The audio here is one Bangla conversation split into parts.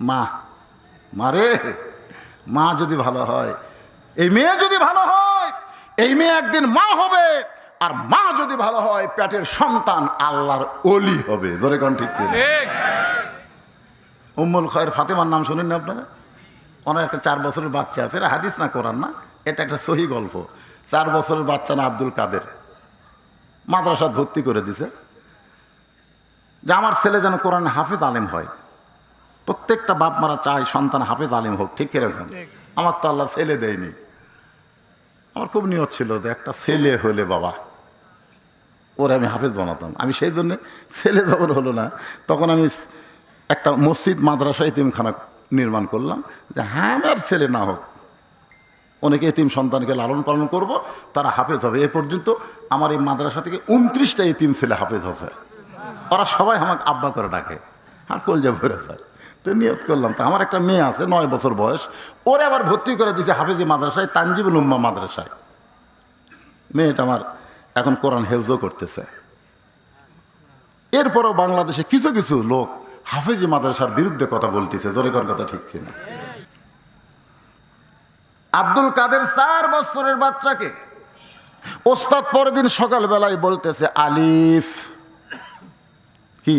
মা মারে মা যদি ভালো হয় এই মেয়ে যদি ভালো হয় এই মেয়ে একদিন মা হবে আর মা যদি ভালো হয় পেটের সন্তান আল্লাহর অলি হবে। ধরে কোন ঠিক? উম্মুল খয়ের ফাতেমার নাম শুনেন না আপনারা? ওনার একটা চার বছরের বাচ্চা আছে এটা হাদিস না কোরআন না? এটা একটা সহি গল্প। চার বছরের বাচ্চা না আব্দুল কাদের? মাদ্রাসা ভর্তি করে দিছে। যে আমার ছেলে যেন কোরআন হাফেজ আলেম হয়। প্রত্যেকটা বাপ মারা চায় সন্তান হাফেজ আলিম হোক ঠিক কীরকম আমার তো আল্লাহ ছেলে দেয়নি। আমার খুব নিয়ত ছিল যে একটা ছেলে হলে বাবা ওরে আমি হাফেজ বানাতাম। আমি সেই জন্যে ছেলে যখন হলো না তখন আমি একটা মসজিদ মাদ্রাসা ইতিমখানা নির্মাণ করলাম যে হ্যাঁ আমার ছেলে না হোক অনেকে এতিম সন্তানকে লালন পালন করব তারা হাফেজ হবে। এ পর্যন্ত আমার এই মাদ্রাসা থেকে উনত্রিশটা এতিম ছেলে হাফেজ আছে। ওরা সবাই আমাকে আব্বা করে ডাকে। আর কলজা ভরে যায়। তো নিয়ত করলাম। তো আমার একটা মেয়ে আছে, নয় বছর বয়স। ওরে আবার ভর্তি করে দিয়েছে হাফেজি মাদ্রাসায়, তানজিবুল উম্মা মাদ্রাসায়। মেয়েটা আমার এখন কোরআন হেফজও করতেছে। এরপরও বাংলাদেশে কিছু কিছু লোক হাফেজি মাদ্রাসার বিরুদ্ধে কথা বলতেছে। জোরে কর কথা ঠিক কিনা? আব্দুল কাদের চার বছরের বাচ্চাকে ওস্তাদ পরের দিন সকালবেলায় বলতেছে, আলিফ। কি?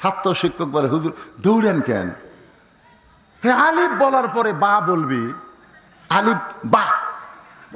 ছাত্র শিক্ষক বলে, হুজুর, দৌড়েন কেন? হে আলিফ বলার পরে বা বলবি, আলিফ বা,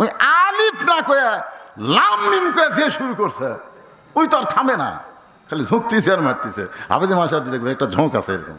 ওই আলিফ না কয়ে লাম মিম কয়ে দিয়ে শুরু করছে, ওই তো আর থামে না, খালি ঝুঁকতেছে আর মারতেছে। আবেদি মাসা দেখবে একটা ঝোঁক আছে এরকম।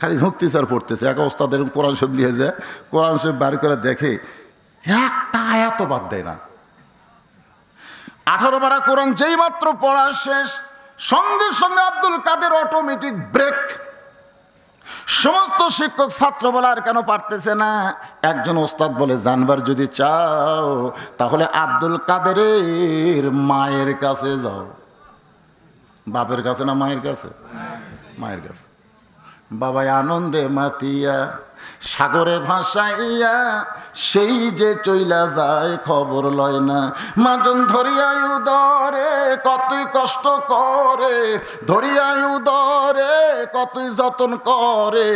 খালি ঝুঁকতেছে আর পড়তেছে। এক ওস্তাদের কোরআন শরীফ লিখে যায় কোরআন শরীফ বার করে দেখে একটা আয়াত বাদ দেয় না। আঠারো বারা কোরআন যেই মাত্র পড়া শেষ, সঙ্গে সঙ্গে আব্দুল কাদের অটোমেটিক ব্রেক সমস্ত শিক্ষক, ছাত্র বলে আর কেন পারতেছে না? একজন ওস্তাদ বলে, জানবার যদি চাও, তাহলে আব্দুল কাদেরের মায়ের কাছে যাও। বাপের কাছে না মায়ের কাছে? মায়ের কাছে। বাবাই আনন্দে মাতিয়া, সাগরে ভাসাইয়া সেই যে চইলা যায় খবর লয় না। মাজন ধরিয়ায় উদরে কতই কষ্ট করে ধরিয়ায় উদরে কতই যতন করে,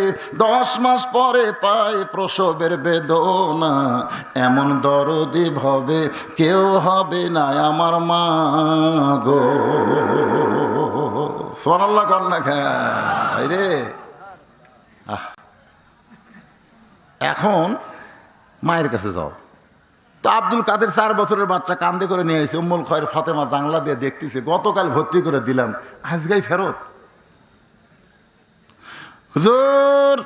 দশ মাস পরে পায় প্রসবের বেদনা। এমন দরদি ভবে কেউ হবে না আমার মা গো। সোনাল্লা কন্যা খায় রে আহ। এখন মায়ের কাছে যাও। তো আব্দুল কাদের চার বছরের বাচ্চা কান্দে করে নিয়ে এসে উম্মুল খয়ের ফাতেমা জাংলা দিয়ে দেখতেছে, গতকাল ভর্তি করে দিলাম আজকেই ফেরত। হুজুর,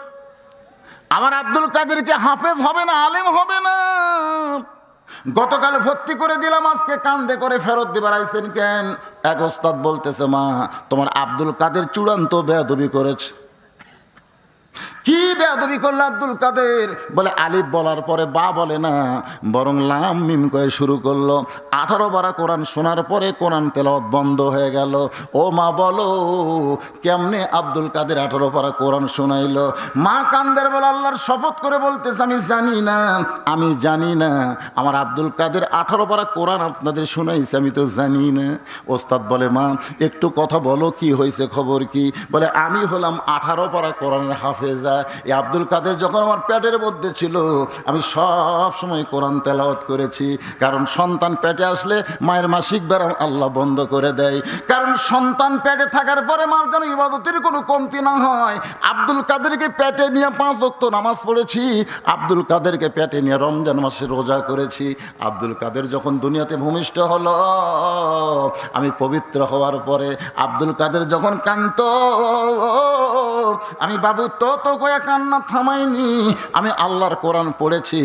আমার আব্দুল কাদেরকে হাফেজ হবে না, আলেম হবে না। গতকাল ভর্তি করে দিলাম, আজকে কান্দে করে ফেরত দিবার আইসেন কেন? এক ওস্তাদ বলতেছে, মা, তোমার আব্দুল কাদের চূড়ান্ত বেয়াদবি করেছে। কি বেয়াদবি করল আব্দুল কাদের? বলে, আলিফ বলার পরে বা বলে না, বরং লাম মিম করে শুরু করল। আঠারো বারা কোরআন শোনার পরে কোরআন তেলাওয়াত বন্ধ হয়ে গেল। ও মা, বলো, কেমনে আব্দুল কাদের আঠারো পারা কোরআন শোনাইলো? মা কান্দের বলে, আল্লাহর শপথ করে বলতেছে, আমি জানি না, আমি জানি না। আমার আব্দুল কাদের আঠারো পারা কোরআন আপনাদের শোনাইছে, আমি তো জানি না। ওস্তাদ বলে, মা, একটু কথা বলো, কি হয়েছে খবর কি? বলে, আমি হলাম আঠারো পারা কোরআনের হাফেজা। এই আব্দুল কাদের যখন আমার পেটের মধ্যে ছিল, আমি সব সময় কোরআন তেলাওয়াত করেছি। কারণ সন্তান পেটে আসলে মায়ের মাসিক ব্যারাম আল্লাহ বন্ধ করে দেয়। কারণ সন্তান পেটে থাকার পরে মার যেন ইবাদতের কোনো কমতি না হয়। আব্দুল কাদেরকে পেটে নিয়ে পাঁচ ভক্ত নামাজ পড়েছি। আব্দুল কাদেরকে পেটে নিয়ে রমজান মাসে রোজা করেছি। আব্দুল কাদের যখন দুনিয়াতে ভূমিষ্ঠ হলো, আমি পবিত্র হওয়ার পরে আব্দুল কাদের যখন কান্ত আমি বাবু তো তো কয়া কান্না থামাইনি। আমি আল্লাহর কোরআন পড়েছি।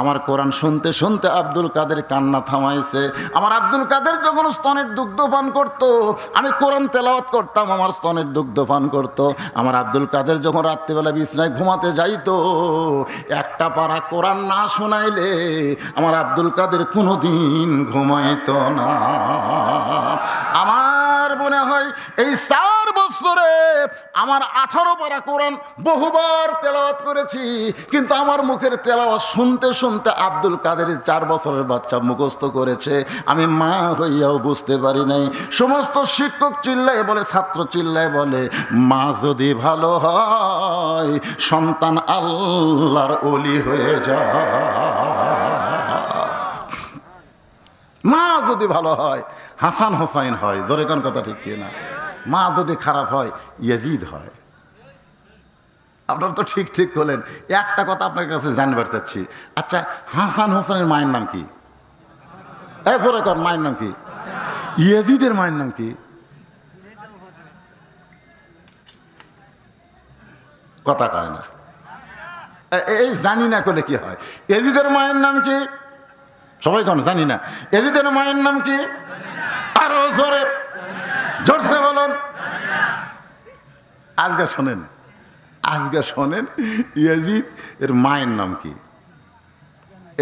আমার কোরআন শুনতে শুনতে আব্দুল কাদের কান্না থামাইছে। আমার আব্দুল কাদের যখন স্তনের দুগ্ধ পান করত, আমি কোরআন তেলাওয়াত করতাম, আমার স্তনের দুগ্ধ পান করত। আমার আব্দুল কাদের যখন রাত্রিবেলা বিছনায় ঘুমাতে যাইতো, একটা পারা কোরআন না শোনাইলে আমার আব্দুল কাদের কোনোদিন ঘুমাইত না। আমার মনে হয় এই বছরে আমার আঠারো পারা কোরআন বহুবার তেলাওয়াত করেছি, কিন্তু আমার মুখের তেলাওয়াত শুনতে শুনতে আব্দুল কাদের চার বছরের বাচ্চা মুখস্থ করেছে। আমি মা হইয়াও বুঝতে পারি নাই। সমস্ত শিক্ষক চিল্লায় বলে, ছাত্র চিল্লায় বলে, মা যদি ভালো হয়, সন্তান আল্লাহর অলি হয়ে যায়। মা যদি ভালো হয়, হাসান হোসাইন হয়। জোরে কোন কথা ঠিক কি না মা যদি খারাপ হয়, ইয়াজিদ হয়। আপনারা তো ঠিক ঠিক করলেন একটা কথা আপনার কাছে জানবার চাচ্ছি। আচ্ছা হাসান হোসেনের মায়ের নাম কি? এ, জোরে কর, মায়ের নাম কি? ইয়াজিদের মায়ের নাম কি? কথা কয় না। এই জানি না করলে কি হয়। এজিদের মায়ের নাম কি? সবাই কেন, জানি না। এজিদের মায়ের নাম কি? আরও জোরে। জোরসে বলুন। আজকে শোনেন আজকে শোনেন, ইয়াজিদ, এর মায়ের নাম কি?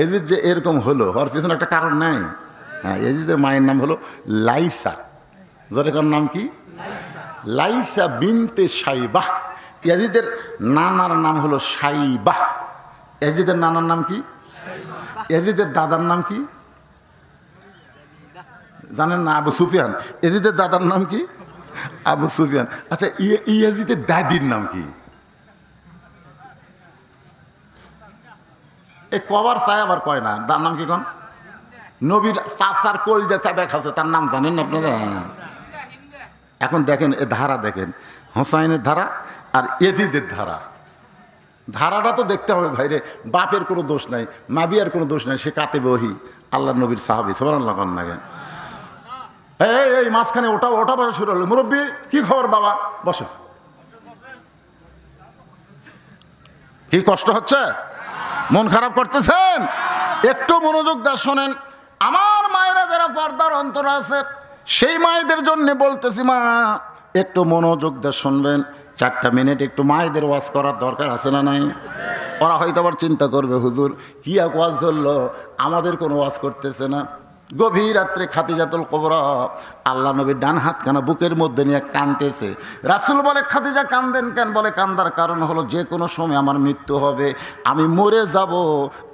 এজিদ যে এরকম হলো হওয়ার পিছনে একটা কারণ নাই। হ্যাঁ এজিদের মায়ের নাম হলো লাইসা। জোরে কার নাম কি? লাইসা বিনতে সাইবাহ ইয়াজিদের নানার নাম হলো সাইবাহ এজিদের নানার নাম কি? এজিদের দাদার নাম কি? জানেন না আবু সুফিয়ান? এজিদের দাদার নাম কি? আবু সুফিয়ান। আচ্ছা ইয়ে- ইয়াজিদের দাদির নাম কি? এ কবার চাই আবার কয় না? তার নাম কি কন? নবীর চাষার কোল যে চাবে খাচ্ছে, তার নাম জানেন না আপনারা? এখন দেখেন, এ ধারা দেখেন। হোসাইনের ধারা আর এজিদের ধারা। ধারাটা তো দেখতে হবে ভাইরে, বাপের কোনো দোষ নাই মাবিয়ার কোনো দোষ নাই, সে কাতে বহি আল্লাহ নবীর সাহাবি সবার আল্লাহ কন না এই এই মাঝখানে ওটা ওটা বসে শুরু হলো। মুরব্বী, কি খবর বাবা? বসে। কি কষ্ট হচ্ছে? মন খারাপ করতেছেন? একটু মনোযোগ দা শোনেন। আমার মায়েরা যারা পর্দার অন্তর আছে, সেই মায়েদের জন্য বলতেছি, মা, একটু মনোযোগ দিয়ে শুনবেন। চারটা মিনিট একটু মায়েদের ওয়াজ করার দরকার আছে না নাই? ওরা হয়তো আবার চিন্তা করবে, হুজুর, কি এক ওয়াজ ধরলো? আমাদের কোনো ওয়াজ করতেছে না। গভীর রাত্রে খাতিজাতুল কবরা আল্লাহ নবীর ডান হাত কানা বুকের মধ্যে নিয়ে কানতেছে রাসুল বলে খাতিজা কান্দেন কেন? বলে, কান্দার কারণ হলো যে কোনো সময় আমার মৃত্যু হবে, আমি মরে যাব,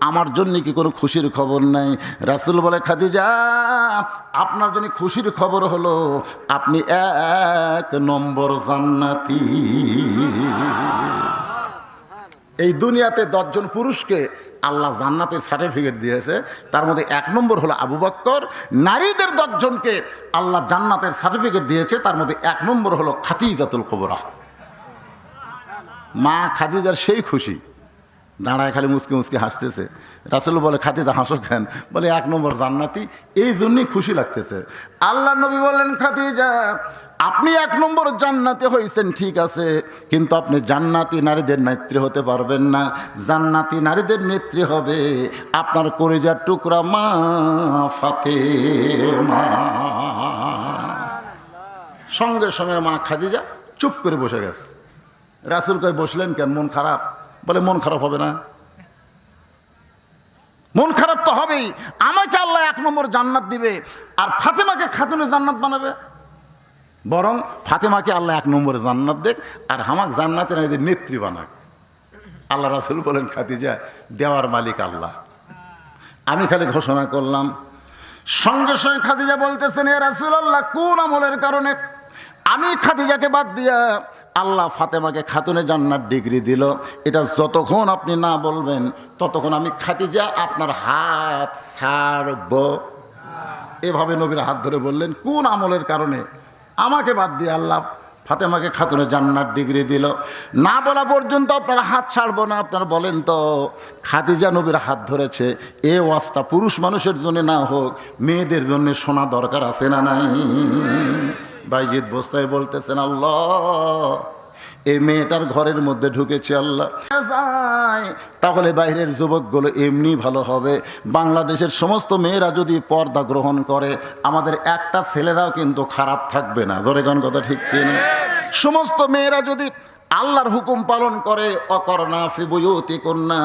আমার জন্য কি কোনো খুশির খবর নাই? রাসুল বলে, খাদিজা, আপনার জন্য খুশির খবর হলো, আপনি এক নম্বর জান্নাতি। এই দুনিয়াতে দশজন পুরুষকে আল্লাহ জান্নাতের সার্টিফিকেট দিয়েছে। তার মধ্যে এক নম্বর হলো আবু বক্কর। নারীদের দশজনকে আল্লাহ জান্নাতের সার্টিফিকেট দিয়েছে। তার মধ্যে এক নম্বর হলো খাতিজাতুল কবরা। মা খাদিজার সেই খুশি। দাঁড়ায় খালি মুসকে মুসকে হাসতেছে। রাসেল বলে খাতিজা হাসো কেন? বলে, এক নম্বর জান্নাতি, এই জন্যই খুশি লাগতেছে। আল্লাহ নবী বললেন খাতিজা আপনি এক নম্বর জান্নাতি হয়েছেন ঠিক আছে, কিন্তু আপনি জান্নাতি নারীদের নেত্রী হতে পারবেন না। জান্নাতি নারীদের নেত্রী হবে আপনার কলেজার টুকরা মা ফাতে মা সঙ্গে সঙ্গে মা খাদিজা চুপ করে বসে গেছে। রাসুল কয়, বসলেন কেন? মন খারাপ? বলে, মন খারাপ হবে না? মন খারাপ তো হবেই। আমাকে আল্লাহ এক নম্বর জান্নাত দিবে, আর ফাতেমাকে খাতুনে জান্নাত বানাবে। বরং ফাতেমাকে আল্লাহ এক নম্বরে জান্নাত দেখ, আর হামাক জান্নাতে না এদের নেত্রী বানাক। আল্লাহ রাসুল বলেন খাতিজা দেওয়ার মালিক আল্লাহ। আমি খালি ঘোষণা করলাম। সঙ্গে সঙ্গে খাদিজা বলতেছেন, এ রাসুল আল্লাহ কোন আমলের কারণে? আমি খাদিজাকে বাদ দিয়া আল্লাহ ফাতেমাকে খাতুনে জান্নার ডিগ্রি দিল। এটা যতক্ষণ আপনি না বলবেন, ততক্ষণ আমি খাতিজা আপনার হাত ছাড়ব। এভাবে নবীর হাত ধরে বললেন, কোন আমলের কারণে? আমাকে বাদ দিয়ে আল্লাহ ফাতেমাকে খাতুনে জান্নার ডিগ্রি দিল। না বলা পর্যন্ত আপনার হাত ছাড়বো না, আপনার বলেন তো, খাদিজা নবীর হাত ধরেছে, এ ওয়াস্তা পুরুষ মানুষের জন্য না হোক, মেয়েদের জন্য শোনা দরকার আছে না নাই? বাইজিৎ বস্তায় বলতেছেন, আল্লাহ, এই মেয়েটার ঘরের মধ্যে ঢুকেছে আল্লাহ। তাহলে বাইরের যুবকগুলো এমনি ভালো হবে। বাংলাদেশের সমস্ত মেয়েরা যদি পর্দা গ্রহণ করে, আমাদের একটা ছেলেরাও কিন্তু খারাপ থাকবে না। ধরে গান কথা ঠিক কিনা সমস্ত মেয়েরা যদি আল্লাহর হুকুম পালন করে অকর্ণা ফিবুয়তি কন্যা